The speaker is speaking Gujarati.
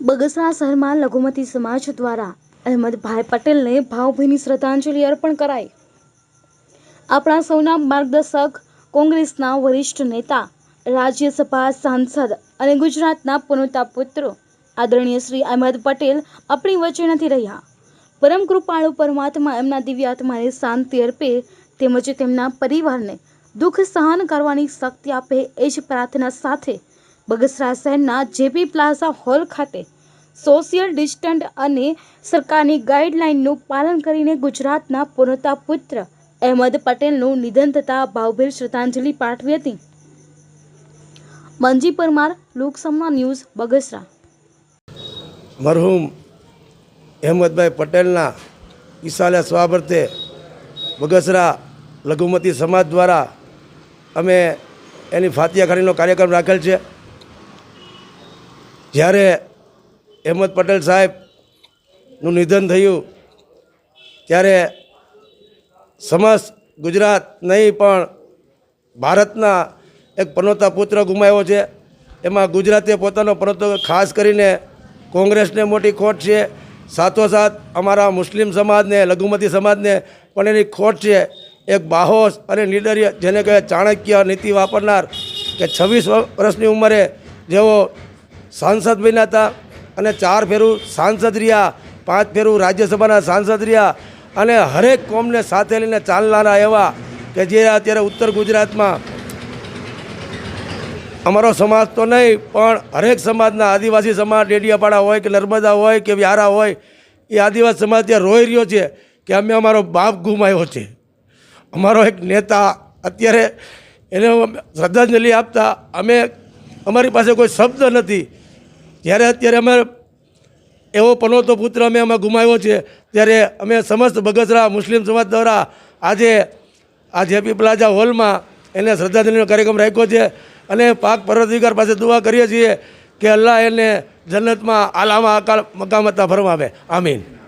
બગસરા શહેરમાં લઘુમતી સમાજ દ્વારા અહેમદભાઈ પટેલને ભાવભીની શ્રદ્ધાંજલિ અર્પણ કરાઈ. આપણા સૌના માર્ગદર્શક કોંગ્રેસના વરિષ્ઠ નેતા, રાજ્યસભા સાંસદ અને ગુજરાતના પુનતા પુત્રો આદરણીય શ્રી અહેમદ પટેલ આપણી વચ્ચે નથી રહ્યા. પરમ કૃપાળુ પરમાત્મા એમના દિવ્યાત્માને શાંતિ અર્પે તેમજ તેમના પરિવારને દુઃખ સહન કરવાની શક્તિ આપે એ જ પ્રાર્થના સાથે બગસરા શહેરના જેપી પ્લાઝા હોલ ખાતે સોશિયલ ડિસ્ટન્ટ અને સરકારની ગાઈડલાઇનનું પાલન કરીને ગુજરાતના પૂર્ણતા પુત્ર અહેમદ પટેલનું નિધન થતાં ભાવભેર શ્રદ્ધાંજલિ પાઠવી હતી. મંજી પરમાર, લોકસમા ન્યૂઝ, બગસરા. મરહુમ અહેમદભાઈ પટેલના ઈશાલ્યા સ્વાબર્તે બગસરા લઘુમતી સમાજ દ્વારા અમે એની ફાતિયાખાનીનો કાર્યક્રમ રાખેલ છે. જ્યારે અહેમદ પટેલ સાહેબનું નિધન થયું, ત્યારે સમસ્ત ગુજરાત નહીં, પણ ભારતના એક પનોતા પુત્ર ગુમાવ્યો છે. એમાં ગુજરાતે પોતાનો પનોતો ખાસ કરીને કોંગ્રેસને મોટી ખોટ છે. સાથોસાથ અમારા મુસ્લિમ સમાજને, લઘુમતી સમાજને પણ એની ખોટ છે. એક બાહોશ અને નિડર્ય, જેને કહે ચાણક્ય નીતિ વાપરનાર કે છવ્વીસ વર્ષની ઉંમરે જેઓ સાંસદ બન્યા હતા અને ચાર ફેરું સાંસદ રહ્યા, પાંચ ફેરું રાજ્યસભાના સાંસદ રહ્યા અને હરેક કોમને સાથે લઈને ચાલનારા એવા કે જે અત્યારે ઉત્તર ગુજરાતમાં અમારો સમાજ તો નહીં, પણ હરેક સમાજના આદિવાસી સમાજ, ડેડિયાપાડા હોય કે નર્મદા હોય કે વ્યારા હોય, એ આદિવાસી સમાજ ત્યાં રોઈ રહ્યો છે કે અમે અમારો બાપ ગુમાવ્યો છે. અમારો એક નેતા અત્યારે એને શ્રદ્ધાંજલિ આપતા, અમે અમારી પાસે કોઈ શબ્દ નથી. જ્યારે અત્યારે અમે એવો પનોતો પુત્ર અમે અમે ગુમાવ્યો છે, ત્યારે અમે સમસ્ત બગસરા મુસ્લિમ સમાજ દ્વારા આજે આ જેપી પ્લાઝા હોલમાં એને શ્રદ્ધાંજલિનો કાર્યક્રમ રાખ્યો છે અને પાક પર્વતવિકાર પાસે દુઆ કરીએ છીએ કે અલ્લાહ એને જન્નતમાં આલામાં અકાલ મકામતા ફરમાવે. આમીન.